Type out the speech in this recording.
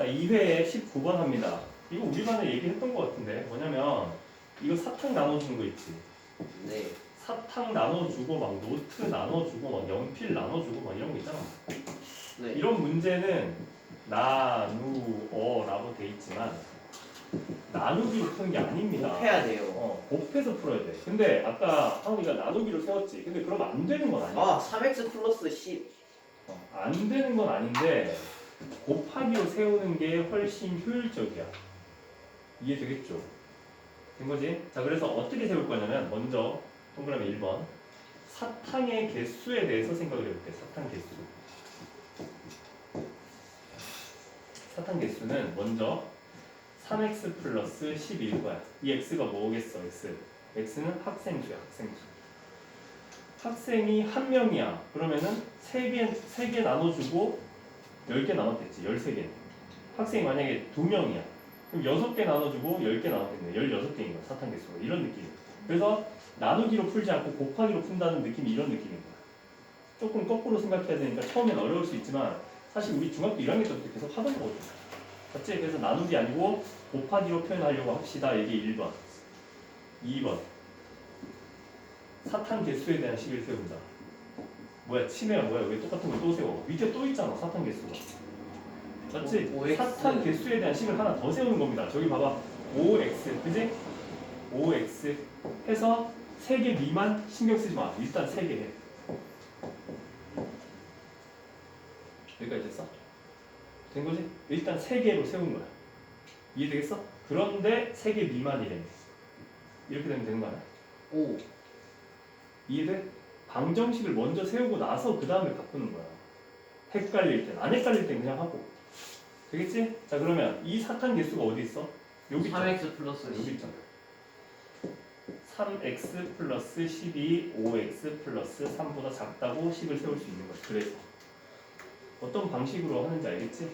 자, 2회에 19번 합니다. 이거 우리 반에 얘기했던 것 같은데 뭐냐면 이거 사탕 나눠주는 거 있지. 네. 사탕 나눠주고 막 노트 나눠주고 막 연필 나눠주고 막 이런 거 있잖아. 네. 이런 문제는 나누어라고 돼 있지만 나누기로 푸는 게 아닙니다. 해야 돼요. 어, 곱해서 풀어야 돼. 근데 아까 하은이가 나누기로 세웠지. 근데 그러면 안 되는 건 아니야. 아, 3x 플러스 10. 어, 안 되는 건 아닌데 곱하기로 세우는 게 훨씬 효율적이야. 이해되겠죠? 된 거지? 자, 그래서 어떻게 세울 거냐면 먼저 동그라미 1번 사탕의 개수에 대해서 생각을 해볼게. 사탕 개수. 사탕 개수는 먼저 3x 플러스 10일 거야. 이 x가 뭐겠어? x. x는 학생 수야, 학생 수. 학생이 한 명이야. 그러면은 세 개, 세개 나눠주고 열개 나눴겠지. 열세 개. 학생이 만약에 두 명이야. 그럼 여섯 개 나눠주고 열개 나눴겠네. 열여섯 개인 거야. 사탕 개수가. 이런 느낌. 그래서 나누기로 풀지 않고 곱하기로 푼다는 느낌이 이런 느낌인 거야. 조금 거꾸로 생각해야 되니까 처음엔 어려울 수 있지만 사실 우리 중학교 1학년 때부터 계속 하던 거거든. 맞지? 그래서 나누기 아니고 곱하기로 표현하려고 합시다. 이게 1번. 2번. 사탕 개수에 대한 식을 세운다. 뭐야 치매야 뭐야 왜 똑같은 걸 또 세워? 밑에 또 있잖아 사탕 개수가. 맞지? 오. 사탕 개수에 대한 식을 하나 더 세우는 겁니다. 저기 봐봐 5x 그지? 5x 해서 3개 미만 신경 쓰지 마. 일단 3개 해. 여기까지 됐어? 된 거지? 일단 3개로 세운 거야. 이해되겠어? 그런데 3개 미만이래. 이렇게 되면 되는 거 아니야? 오. 이해돼? 방정식을 먼저 세우고 나서 그 다음에 바꾸는 거야. 헷갈릴 땐. 안 헷갈릴 땐 그냥 하고. 되겠지? 자 그러면 이 사탄 개수가 어디 있어? 여기 있잖아. 3x 플러스 여기 10. 있잖아. 3x 플러스 12, 5x 플러스 3보다 작다고 식을 세울 수 있는 거야. 그래서 어떤 방식으로 하는지 알겠지?